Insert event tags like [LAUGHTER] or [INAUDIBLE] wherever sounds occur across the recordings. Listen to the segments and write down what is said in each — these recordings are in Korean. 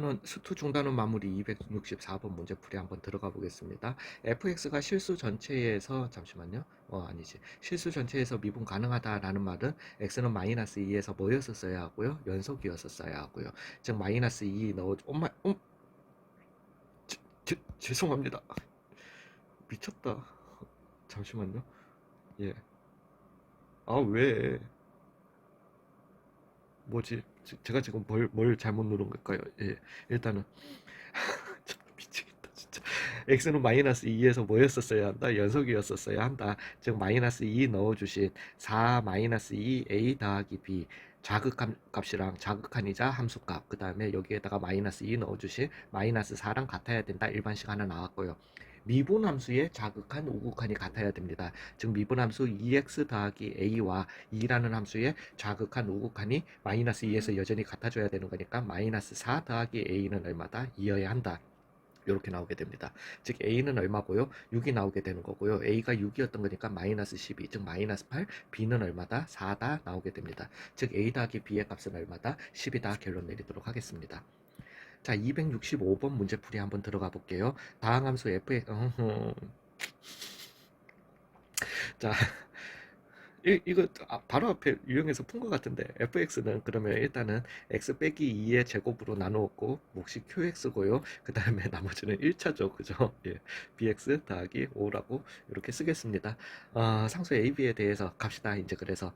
저는 수투 중단원 마무리 264번 문제풀이 한번 들어가 보겠습니다. fx가 실수 전체에서 잠시만요. 어 아니지. 실수 전체에서 미분 가능하다라는 말은 x는 마이너스 2에서 뭐였었어야 하고요? 연속이었었어야 하고요. 즉 마이너스 2 넣어 엄마 음 제, 제, 죄송합니다. 미쳤다. 잠시만요. 예. 아 왜? 뭐지? 지- 제가 지금 뭘, 뭘 잘못 누른 걸까요? 예, 일단은 [LAUGHS] 참 미치겠다 진짜. x는 마이너스 2에서 뭐였었어야 한다? 연속이었었어야 한다. 즉 마이너스 2 넣어주신 4 마이너스 2 a 더하기 b 자극함 값이랑 자극한이자 함수값 그 다음에 여기에다가 마이너스 2 넣어주신 마이너스 4랑 같아야 된다. 일반식 하나 나왔고요. 미분 함수의 자극한 우극한이 같아야 됩니다. 즉 미분 함수 2x 더하기 a와 2라는 함수의 자극한 우극한이 마이너스 2에서 여전히 같아져야 되는 거니까 마이너스 4 더하기 a는 얼마다? 2여야 한다. 이렇게 나오게 됩니다. 즉 a는 얼마고요? 6이 나오게 되는 거고요. a가 6이었던 거니까 마이너스 12, 즉 마이너스 8, b는 얼마다? 4다 나오게 됩니다. 즉 a 더하기 b의 값은 얼마다? 10이다 결론 내리도록 하겠습니다. 자, 265번 문제풀이 한번 들어가 볼게요. 다항함수 f의 어허. 자, [LAUGHS] 이, 이거 아, 바로 앞에 유형에서 푼 것 같은데 fx는 그러면 일단은 x 빼기 2의 제곱으로 나누었고 몫이 qx고요. 그 다음에 [LAUGHS] 나머지는 1차죠. 그죠? 예. bx 더하기 5라고 이렇게 쓰겠습니다. 어, 상수 ab에 대해서 갑시다. 이제 그래서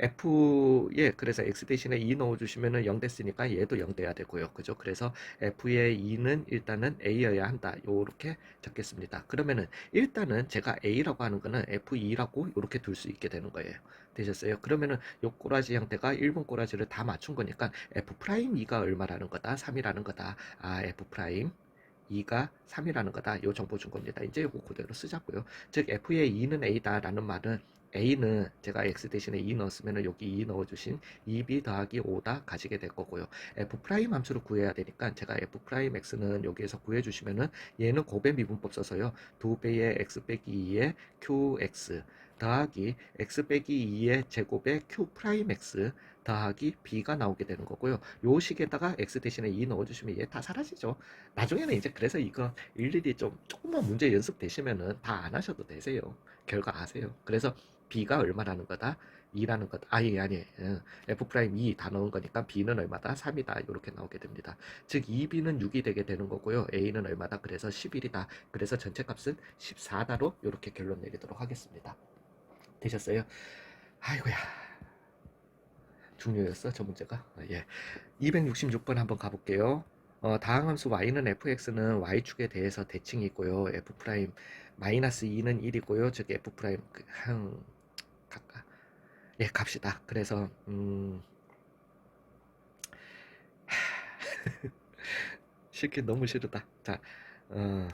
f에 그래서 x 대신에 2 넣어주시면은 0 됐으니까 얘도 0 돼야 되고요. 그죠? 그래서 f의 2는 일단은 a여야 한다. 요렇게 적겠습니다. 그러면은 일단은 제가 a라고 하는 거는 f2라고 이렇게 둘 수 있게 되는 거예요. 되셨어요? 그러면은 요 꼬라지 형태가 1번 꼬라지를 다 맞춘 거니까 f'2가 얼마라는 거다? 3이라는 거다. 아, f' 2가 3이라는 거다. 요 정보 준 겁니다. 이제 요거 그대로 쓰자고요. 즉 f의 2는 a다라는 말은 a는 제가 x 대신에 2 넣었으면 여기 2 넣어주신 2b 더하기 5다 가지게 될 거고요. f 프라임 함수를 구해야 되니까 제가 f 프라임 x는 여기에서 구해주시면은 얘는 곱의 미분법 써서요. 2배의 x 빼기 2의 qx 더하기 x 빼기 2의 제곱의 q 프라임 x 더하기 b가 나오게 되는 거고요. 요 식에다가 x 대신에 2 넣어주시면 얘 다 사라지죠. 나중에는 이제 그래서 이거 일일이 좀 조금만 문제 연습 되시면은 다 안 하셔도 되세요. 결과 아세요. 그래서 b가 얼마라는 거다? 2라는 것, 아니, 아니, 응. f 프라임 2 다 넣은 거니까 b는 얼마다? 3이다. 이렇게 나오게 됩니다. 즉, 2b는 6이 되게 되는 거고요. a는 얼마다? 그래서 11이다. 그래서 전체 값은 14다로 이렇게 결론 내리도록 하겠습니다. 되셨어요? 아이고야. 중요했어, 저 문제가? 아, 예. 266번 한번 가볼게요. 어, 다항함수 y는 fx는 y축에 대해서 대칭이 있고요. f 프라임 마이너스 2는 1이고요. 즉 f 프라임 그, 한? 예, 갑시다. 그래서 음 [LAUGHS] 싫긴 너무 싫다. 자, 어,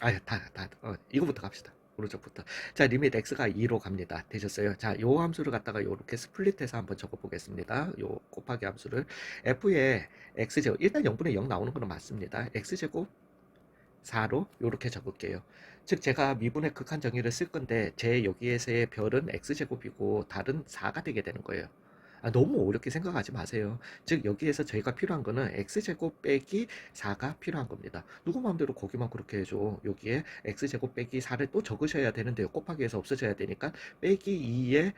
아야 다, 다, 어, 이거부터 갑시다. 오른쪽부터. 자, 리밋 x가 2로 갑니다. 되셨어요? 자, 요 함수를 갖다가 요렇게 스플릿해서 한번 적어 보겠습니다. 요 곱하기 함수를 f의 x제곱 일단 0분의 0 나오는 거는 맞습니다. x제곱 4로 이렇게 적을게요. 즉 제가 미분의 극한 정의를 쓸 건데 제 여기에서의 별은 x제곱이고 다른 4가 되게 되는 거예요. 아, 너무 어렵게 생각하지 마세요. 즉 여기에서 저희가 필요한 거는 x제곱 빼기 4가 필요한 겁니다. 누구 마음대로 거기만 그렇게 해줘. 여기에 x제곱 빼기 4를 또 적으셔야 되는데요. 곱하기에서 없어져야 되니까 빼기 2에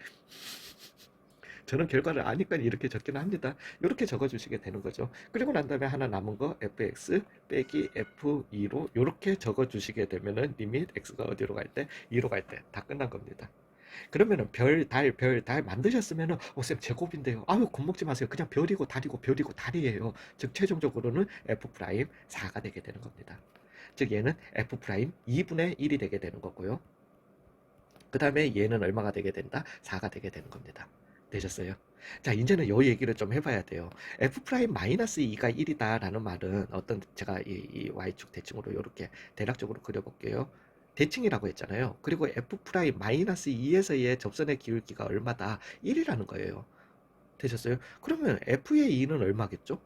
저는 결과를 아니까 이렇게 적기는 합니다. 이렇게 적어주시게 되는 거죠. 그리고 난 다음에 하나 남은 거 fx 빼기 f2로 이렇게 적어주시게 되면은 리밋 x가 어디로 갈 때? 2로 갈 때 다 끝난 겁니다. 그러면은 별, 달, 별, 달 만드셨으면은 어, 쌤 제곱인데요. 아유 겁먹지 마세요. 그냥 별이고 달이고 별이고 달이에요. 즉 최종적으로는 f 프라임 4가 되게 되는 겁니다. 즉 얘는 f 프라임 2분의 1이 되게 되는 거고요. 그 다음에 얘는 얼마가 되게 된다? 4가 되게 되는 겁니다. 되셨어요? 자, 이제는 요 얘기를 좀 해봐야 돼요. f 프라임 마이너스 2가 1이다라는 말은 어떤 제가 이, 이 y축 대칭으로 이렇게 대략적으로 그려볼게요. 대칭이라고 했잖아요. 그리고 f 프라임 마이너스 2에서의 접선의 기울기가 얼마다? 1이라는 거예요. 되셨어요? 그러면 f의 2는 얼마겠죠?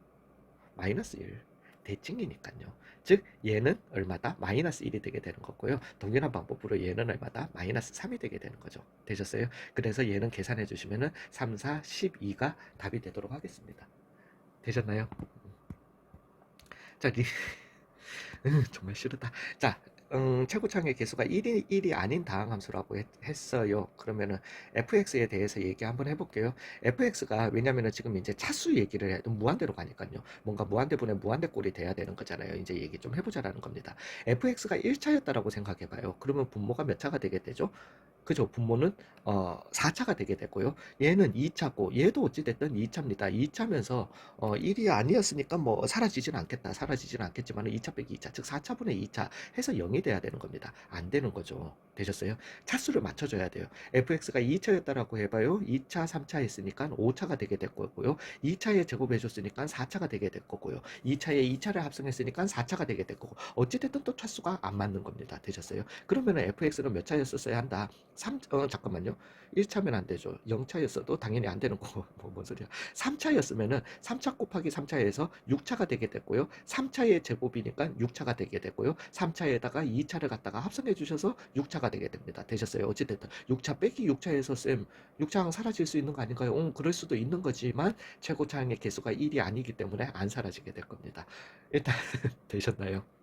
마이너스 1. 대칭이니까요. 즉 얘는 얼마다? 마이너스 1이 되게 되는 거고요. 동일한 방법으로 얘는 얼마다? 마이너스 3이 되게 되는 거죠. 되셨어요? 그래서 얘는 계산해 주시면은 3, 4, 12가 답이 되도록 하겠습니다. 되셨나요? 자, 리... [LAUGHS] 음, 정말 싫다. 자, 음, 최고창의 개수가 1이, 1이 아닌 다항 함수라고 했, 어요 그러면은 fx에 대해서 얘기 한번 해볼게요. fx가 왜냐면은 지금 이제 차수 얘기를 해도 무한대로 가니까요. 뭔가 무한대분의 무한대꼴이 돼야 되는 거잖아요. 이제 얘기 좀 해보자라는 겁니다. fx가 1차였다라고 생각해봐요. 그러면 분모가 몇 차가 되게 되죠? 그죠? 분모는 어, 4차가 되게 되고요. 얘는 2차고 얘도 어찌됐든 2차입니다. 2차면서 어, 1이 아니었으니까 뭐 사라지진 않겠다. 사라지진 않겠지만 2차 빼기 2차 즉 4차분의 2차 해서 0이 돼야 되는 겁니다. 안 되는 거죠. 되셨어요? 차수를 맞춰줘야 돼요. fx가 2차였다라고 해봐요. 2차, 3차 했으니까 5차가 되게 될 거고요. 2차에 제곱해줬으니까 4차가 되게 될 거고요. 2차에 2차를 합성했으니까 4차가 되게 될 거고 어찌됐든 또 차수가 안 맞는 겁니다. 되셨어요? 그러면 은 fx는 몇 차였었어야 한다? 3, 어, 잠깐만요. 1차면 안 되죠. 0차였어도 당연히 안 되는 거고, [LAUGHS] 뭐, 뭔 소리야. 3차였으면은 3차 곱하기 3차에서 6차가 되게 됐고요. 3차의 제곱이니까 6차가 되게 됐고요. 3차에다가 2차를 갖다가 합성해 주셔서 6차가 되게 됩니다. 되셨어요. 어찌됐든. 6차 빼기 6차에서 쌤, 6차항 사라질 수 있는 거 아닌가요? 응, 그럴 수도 있는 거지만 최고차항의 개수가 1이 아니기 때문에 안 사라지게 될 겁니다. 일단, [LAUGHS] 되셨나요?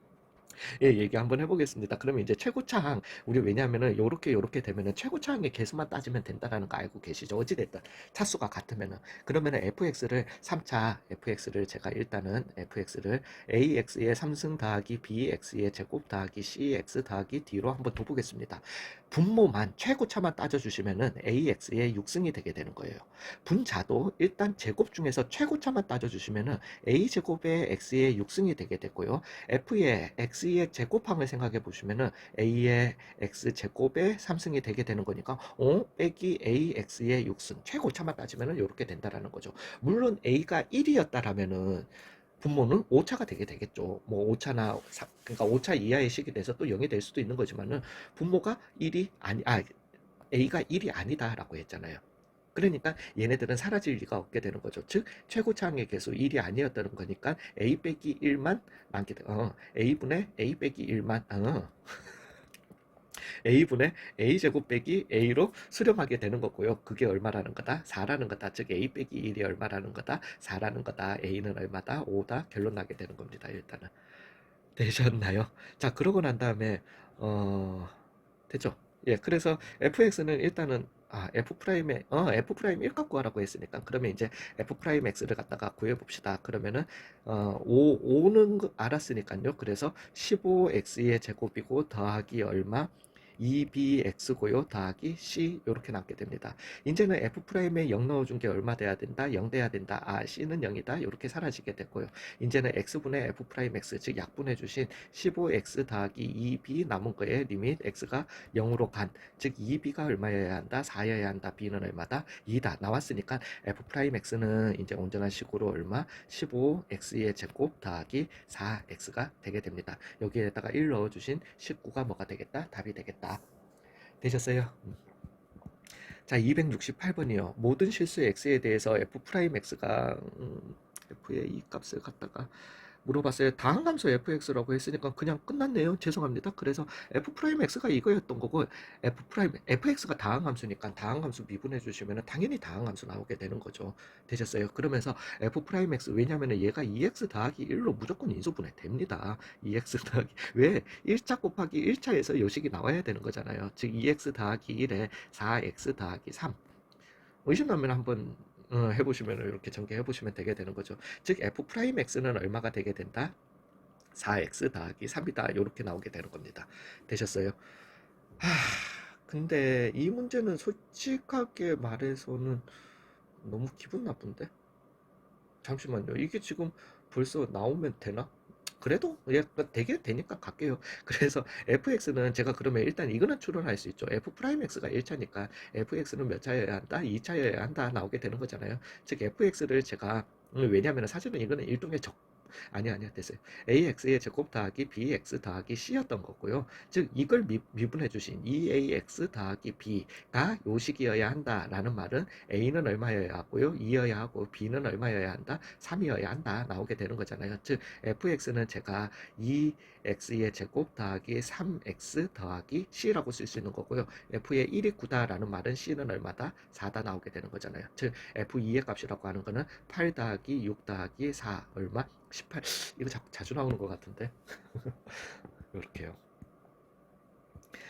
예, 얘기 한번 해보겠습니다. 그러면 이제 최고차항, 우리 왜냐면은 요렇게 요렇게 되면은 최고차항의 개수만 따지면 된다라는 거 알고 계시죠? 어찌됐든 차수가 같으면은 그러면은 fx를 3차 fx를 제가 일단은 fx를 ax의 3승 더하기 bx의 제곱 더하기 cx 더하기 d로 한번 둬보겠습니다. 분모만 최고차만 따져주시면은 ax의 6승이 되게 되는 거예요. 분자도 일단 제곱 중에서 최고차만 따져주시면은 a 제곱의 x의 6승이 되게 되고요. f의 x의 제곱항을 생각해 보시면은 a의 x 제곱의 3승이 되게 되는 거니까 어 빼기 ax의 6승 최고차만 따지면은 이렇게 된다라는 거죠. 물론 a가 1이었다라면은 분모는 5차가 되게 되겠죠. 뭐 5차나 그러니까 5차 이하의 식이 돼서 또 0이 될 수도 있는 거지만은 분모가 1이 아니 아 a가 1이 아니다라고 했잖아요. 그러니까 얘네들은 사라질 리가 없게 되는 거죠. 즉 최고차항의 개수 1이 아니었다는 거니까 a 빼기 1만 남게 돼. 어, a분의 a 빼기 1만 어. A분의 a 제곱 빼기 a로 수렴하게 되는 거고요. 그게 얼마라는 거다? 4라는 거다. 즉 a 빼기 1이 얼마라는 거다? 4라는 거다. a는 얼마다? 5다. 결론 나게 되는 겁니다. 일단은 되셨나요? 자 그러고 난 다음에 어 됐죠? 예, 그래서 fx는 일단은 아, f 프라임에 어 f 프라임 1값 구하라고 했으니까 그러면 이제 f 프라임 x를 갖다가 구해 봅시다. 그러면은 어 5, 5는 알았으니까요. 그래서 15x의 제곱이고 더하기 얼마 2bx고요. 더하기 c 이렇게 남게 됩니다. 이제는 f 프라임에 0 넣어준 게 얼마 돼야 된다? 0 돼야 된다. 아 c는 0이다. 이렇게 사라지게 됐고요. 이제는 x분의 f 프라임 x 즉 약분해 주신 15x 더하기 2b 남은 거에 리밋 x가 0으로 간 즉 2b가 얼마여야 한다? 4여야 한다. b는 얼마다? 2다. 나왔으니까 f 프라임 x는 이제 온전한 식으로 얼마? 15x의 제곱 더하기 4x가 되게 됩니다. 여기에다가 1 넣어주신 19가 뭐가 되겠다? 답이 되겠다. 되셨어요? 음. 자, 268번이요. 모든 실수의 x에 대해서 f 프라임 x가 음, f의 이 값을 갖다가 물어봤어요. 다항함수 fx라고 했으니까 그냥 끝났네요. 죄송합니다. 그래서 f 프라임 x가 이거였던 거고 f 프라임 fx가 다항함수니까 다항함수 미분해 주시면 당연히 다항함수 나오게 되는 거죠. 되셨어요? 그러면서 f 프라임 x 왜냐면은 얘가 2x 더하기 1로 무조건 인수분해 됩니다. 2x [LAUGHS] 더하기 왜 1차 곱하기 1차에서 요식이 나와야 되는 거잖아요. 즉 2x 더하기 1에 4x 더하기 3 의심나면 한번 어, 해보시면 이렇게 전개 해 보시면 되게 되는 거죠. 즉 f 프라임 x는 얼마가 되게 된다? 4x 더하기 3이다. 이렇게 나오게 되는 겁니다. 되셨어요? 하, 근데 이 문제는 솔직하게 말해서는 너무 기분 나쁜데? 잠시만요. 이게 지금 벌써 나오면 되나? 그래도 예, 되게 되니까 갈게요. [LAUGHS] 그래서 fx는 제가 그러면 일단 이거는 추론할 수 있죠. f 프라임 x가 1차니까 fx는 몇 차여야 한다? 2차여야 한다 나오게 되는 거잖아요. 즉 fx를 제가 음, 왜냐하면 사실은 이거는 일종의 적 아니 아니요 됐어요. ax의 제곱 더하기 bx 더하기 c였던 거고요. 즉 이걸 미, 미분해 주신 2ax 더하기 b가 요식이어야 한다라는 말은 a는 얼마여야 하고요. 2여야 하고 b는 얼마여야 한다. 3이어야 한다. 나오게 되는 거잖아요. 즉 fx는 제가 2x의 제곱 더하기 3x 더하기 c라고 쓸 수 있는 거고요. f의 1이 9다라는 말은 c는 얼마다? 4다 나오게 되는 거잖아요. 즉 f2의 값이라고 하는 거는 8 더하기 6 더하기 4 얼마? 18 이거 자, 자주 나오는 것 같은데 [LAUGHS] 이렇게요.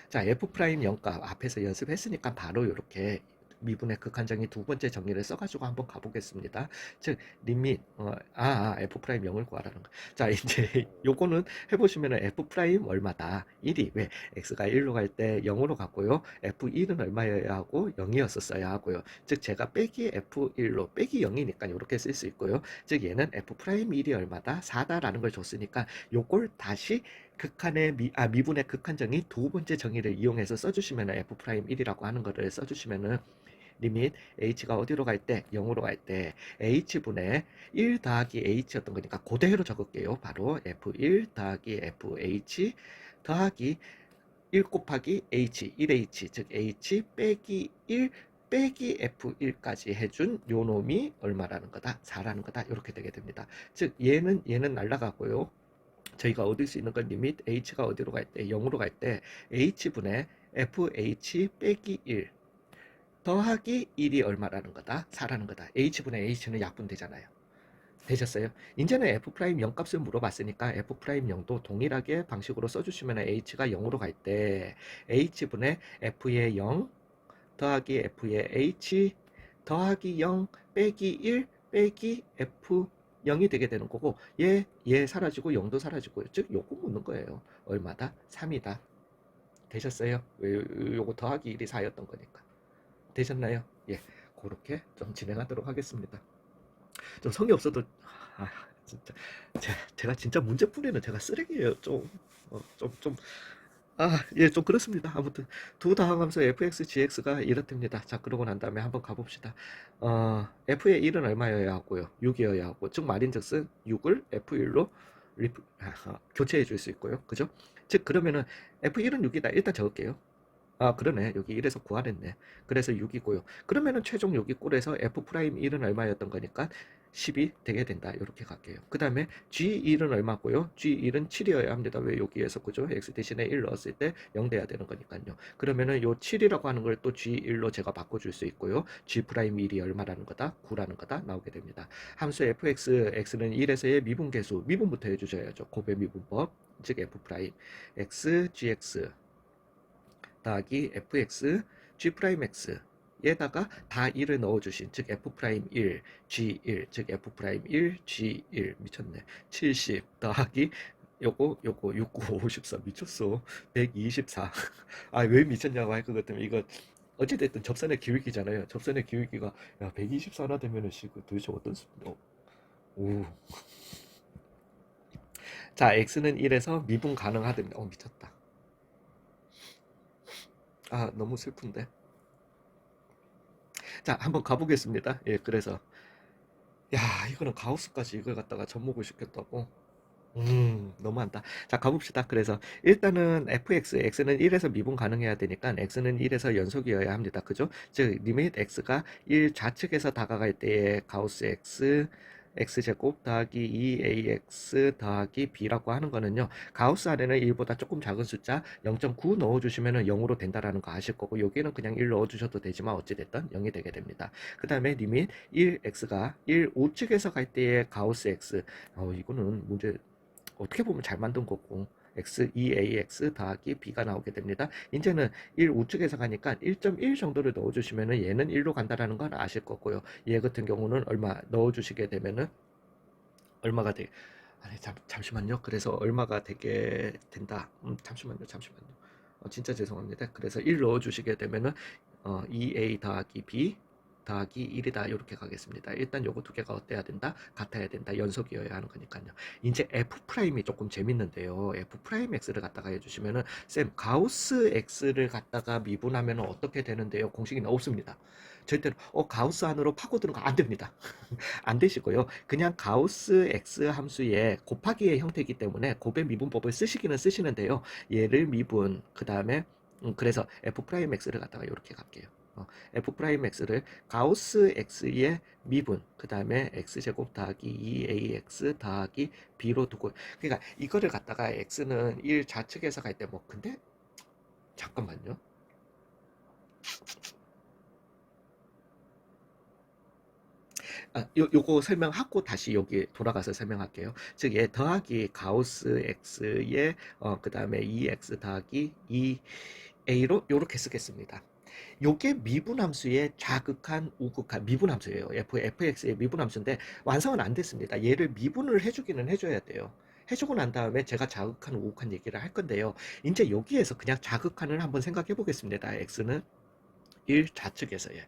자 f 프라임 0값 앞에서 연습했으니까 바로 이렇게 미분의 극한정의 두 번째 정리를 써가지고 한번 가보겠습니다. 즉 리밋 어, 아, 아 f 프라임 0을 구하라는 거. 자 [LAUGHS] 이제 요거는 해보시면은 f 프라임 얼마다 1이 왜 x가 1로 갈 때 0으로 갔고요. f1은 얼마여야 하고 0이었었어야 하고요. 즉 제가 빼기 f1로 빼기 0이니까 이렇게 쓸 수 있고요. 즉 얘는 f 프라임 1이 얼마다 4다라는 걸 줬으니까 요걸 다시 극한의 미, 아, 미분의 극한 정의 두 번째 정의를 이용해서 써주시면 f 프라임 1이라고 하는 거를 써주시면은 리밋 h가 어디로 갈 때 0으로 갈 때 h분의 1 더하기 h였던 거니까 그대로 적을게요. 바로 f1 더하기 fh 더하기 1 곱하기 h 1h 즉 h 빼기 1 빼기 f1까지 해준 요 놈이 얼마라는 거다 4라는 거다 이렇게 되게 됩니다. 즉 얘는 얘는 날라가고요. 저희가 얻을 수 있는 건 리밋 h가 어디로 갈 때 0으로 갈 때 h분의 fh 빼기 1 더하기 1이 얼마라는 거다? 4라는 거다. h분의 h는 약분되잖아요. 되셨어요? 이제는 f 프라임 0 값을 물어봤으니까 f 프라임 0도 동일하게 방식으로 써주시면 h가 0으로 갈 때 h분의 f의 0 더하기 f의 h 더하기 0 빼기 1 빼기 f 0이 되게 되는 거고 얘, 얘 사라지고 0도 사라지고 즉 요거 묻는 거예요. 얼마다? 3이다. 되셨어요? 왜 요거 더하기 1이 4였던 거니까. 되셨나요? 예, 그렇게 좀 진행하도록 하겠습니다. 좀 성의 없어도 아 진짜 제, 제가 진짜 문제풀이는 제가 쓰레기예요. 좀 어, 좀 좀. 아, 예, 좀 그렇습니다. 아무튼 두 다항함수 fx, gx가 이렇답니다. 자, 그러고 난 다음에 한번 가봅시다. 어, f의 1은 얼마여야 하고요? 6이어야 하고, 즉 말인즉슨 6을 f1로 리프, 아, 교체해 줄 수 있고요. 그죠? 즉 그러면은 f1은 6이다. 일단 적을게요. 아 그러네. 여기 1에서 구하랬네. 그래서 6이고요. 그러면은 최종 여기 꼴에서 f'1은 얼마였던 거니까 10이 되게 된다. 이렇게 갈게요. 그 다음에 g1은 얼마고요? G1은 7이어야 합니다. 왜 여기에서 그죠? X 대신에 1 넣었을 때 0 돼야 되는 거니까요. 그러면은 요 7이라고 하는 걸 또 g1로 제가 바꿔줄 수 있고요. G'1이 얼마라는 거다? 9라는 거다? 나오게 됩니다. 함수 fx x는 1에서의 미분계수. 미분부터 해주셔야죠. 곱의 미분법. 즉 f' x gx 더하기 fx g'x 에다가 다 1을 넣어주신 즉 f'1 g1 즉 f'1 g1 미쳤네. 70 더하기 요거 요거 69 54 미쳤어. 124 아 왜 미쳤냐고 할 것 같으면 이거 어찌됐든 접선의 기울기잖아요. 접선의 기울기가 야 124나 되면은 씨그 도대체 어떤 수 어. 오. 자 x는 1에서 미분 가능하답니다. 어 미쳤다 아 너무 슬픈데. 자 한번 가보겠습니다. 예 그래서. 야 이거는 가우스까지 이걸 갖다가 접목을 시켰다고? 음 너무한다. 자 가봅시다. 그래서 일단은 fx x는 1에서 미분 가능해야 되니까 x는 1에서 연속이어야 합니다. 그죠? 즉 리밋 x가 1 좌측에서 다가갈 때의 가우스 x x제곱 더하기 2ax 더하기 b라고 하는 거는요. 가우스 안에는 1보다 조금 작은 숫자 0.9 넣어주시면 0으로 된다라는 거 아실 거고 여기는 그냥 1 넣어주셔도 되지만 어찌됐든 0이 되게 됩니다. 그 다음에 리밋 1x가 1 우측에서 갈 때의 가우스 x 어, 이거는 문제 어떻게 보면 잘 만든 거고 x 2ax 더하기 b가 나오게 됩니다. 이제는 1 우측에서 가니까 1.1 정도를 넣어주시면 얘는 1로 간다라는 건 아실 거고요. 얘 같은 경우는 얼마 넣어주시게 되면은 얼마가 돼? 아니 잠, 잠시만요. 그래서 얼마가 되게 된다. 음, 잠시만요. 잠시만요. 어, 진짜 죄송합니다. 그래서 1 넣어주시게 되면은 어, 2a 더하기 b 더하기 1이다 이렇게 가겠습니다. 일단 요거 두 개가 어때야 된다? 같아야 된다. 연속이어야 하는 거니까요. 이제 f 프라임이 조금 재밌는데요. f 프라임 x를 갖다가 해주시면은 쌤 가우스 x를 갖다가 미분하면 어떻게 되는데요? 공식이 없습니다. 절대로 어 가우스 안으로 파고드는 거 안 됩니다. [LAUGHS] 안 되시고요. 그냥 가우스 x 함수의 곱하기의 형태이기 때문에 곱의 미분법을 쓰시기는 쓰시는데요. 얘를 미분 그 다음에 음, 그래서 f 프라임 x를 갖다가 이렇게 갈게요. 어, f 프라임 x를 가우스 x의 미분 그 다음에 x 제곱 더하기 2ax 더하기 b로 두고 그러니까 이거를 갖다가 x는 1 좌측에서 갈 때 뭐 근데 잠깐만요. 아, 요, 요거 설명하고 다시 여기 돌아가서 설명할게요. 즉, 얘 더하기 가우스 x의 어, 그 다음에 2x 더하기 2a로 요렇게 쓰겠습니다. 요게 미분함수의 자극한 우극한 미분함수예요. fx의 미분함수인데 완성은 안 됐습니다. 얘를 미분을 해주기는 해줘야 돼요. 해주고 난 다음에 제가 자극한 우극한 얘기를 할 건데요. 이제 여기에서 그냥 자극한을 한번 생각해 보겠습니다. x는 1 좌측에서의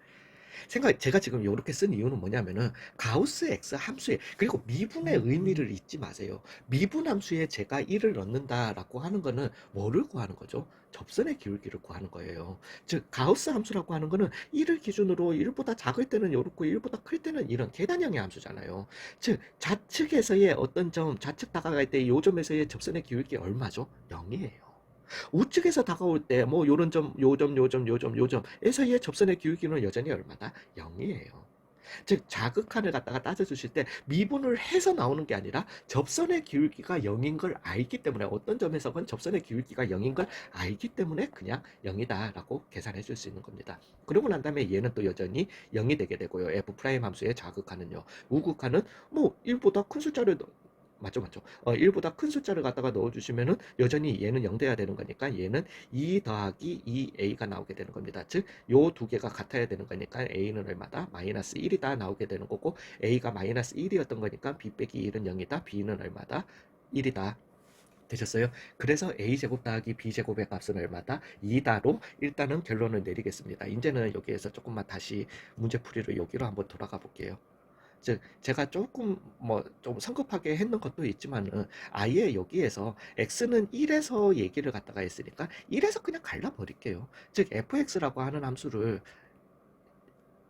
생각 제가 지금 이렇게 쓴 이유는 뭐냐면은 가우스 x 함수에 그리고 미분의 의미를 잊지 마세요. 미분 함수에 제가 1을 넣는다라고 하는 거는 뭐를 구하는 거죠? 접선의 기울기를 구하는 거예요. 즉 가우스 함수라고 하는 거는 1을 기준으로 1보다 작을 때는 이렇고 1보다 클 때는 이런 계단형의 함수잖아요. 즉 좌측에서의 어떤 점, 좌측 다가갈 때 이 점에서의 접선의 기울기 얼마죠? 0이에요. 우측에서 다가올 때 뭐 요런 점, 요 점, 요 점, 요 점, 요 점에서의 접선의 기울기는 여전히 얼마다? 0이에요. 즉 자극한을 갖다가 따져주실 때 미분을 해서 나오는 게 아니라 접선의 기울기가 0인 걸 알기 때문에 어떤 점에서건 접선의 기울기가 0인 걸 알기 때문에 그냥 0이다 라고 계산해 줄 수 있는 겁니다. 그러고 난 다음에 얘는 또 여전히 0이 되게 되고요. f 프라임 함수의 자극하는요. 우극하는 뭐 1보다 큰 숫자를 넣- 맞죠 맞죠 어, 1보다 큰 숫자를 갖다가 넣어주시면은 여전히 얘는 0 돼야 되는 거니까 얘는 2 더하기 2a가 나오게 되는 겁니다 즉 요 두 개가 같아야 되는 거니까 a는 얼마다 마이너스 1이다 나오게 되는 거고 a가 마이너스 1이었던 거니까 b 빼기 1은 0이다 b는 얼마다 1이다 되셨어요? 그래서 a제곱 더하기 b제곱의 값은 얼마다? 2다로 일단은 결론을 내리겠습니다. 이제는 여기에서 조금만 다시 문제풀이를 여기로 한번 돌아가 볼게요. 즉 제가 조금 뭐 좀 성급하게 했는 것도 있지만은 아예 여기에서 x는 1에서 얘기를 갖다가 했으니까 1에서 그냥 갈라 버릴게요. 즉 fx라고 하는 함수를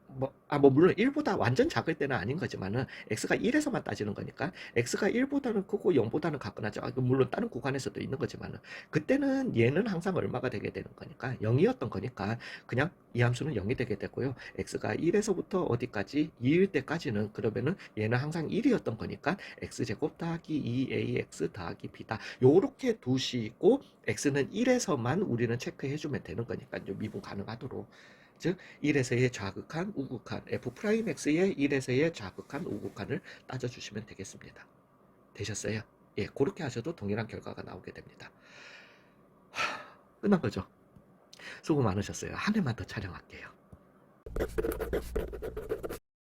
뭐, 아, 뭐, 물론 1보다 완전 작을 때는 아닌 거지만은, x가 1에서만 따지는 거니까, x가 1보다는 크고 0보다는 가끔하죠. 아, 그 물론 다른 구간에서도 있는 거지만은, 그때는 얘는 항상 얼마가 되게 되는 거니까, 0이었던 거니까, 그냥 이 함수는 0이 되게 되고요. x가 1에서부터 어디까지? 2일 때까지는, 그러면은 얘는 항상 1이었던 거니까, x제곱 더하기 2ax 더하기 b다. 요렇게 두시고, x는 1에서만 우리는 체크해주면 되는 거니까, 요 미분 가능하도록. 즉 1에서의 좌극한 우극한 f'x의 1에서의 좌극한 우극한을 따져주시면 되겠습니다. 되셨어요? 예, 그렇게 하셔도 동일한 결과가 나오게 됩니다. 하, 끝난 거죠? 수고 많으셨어요. 한 해만 더 촬영할게요.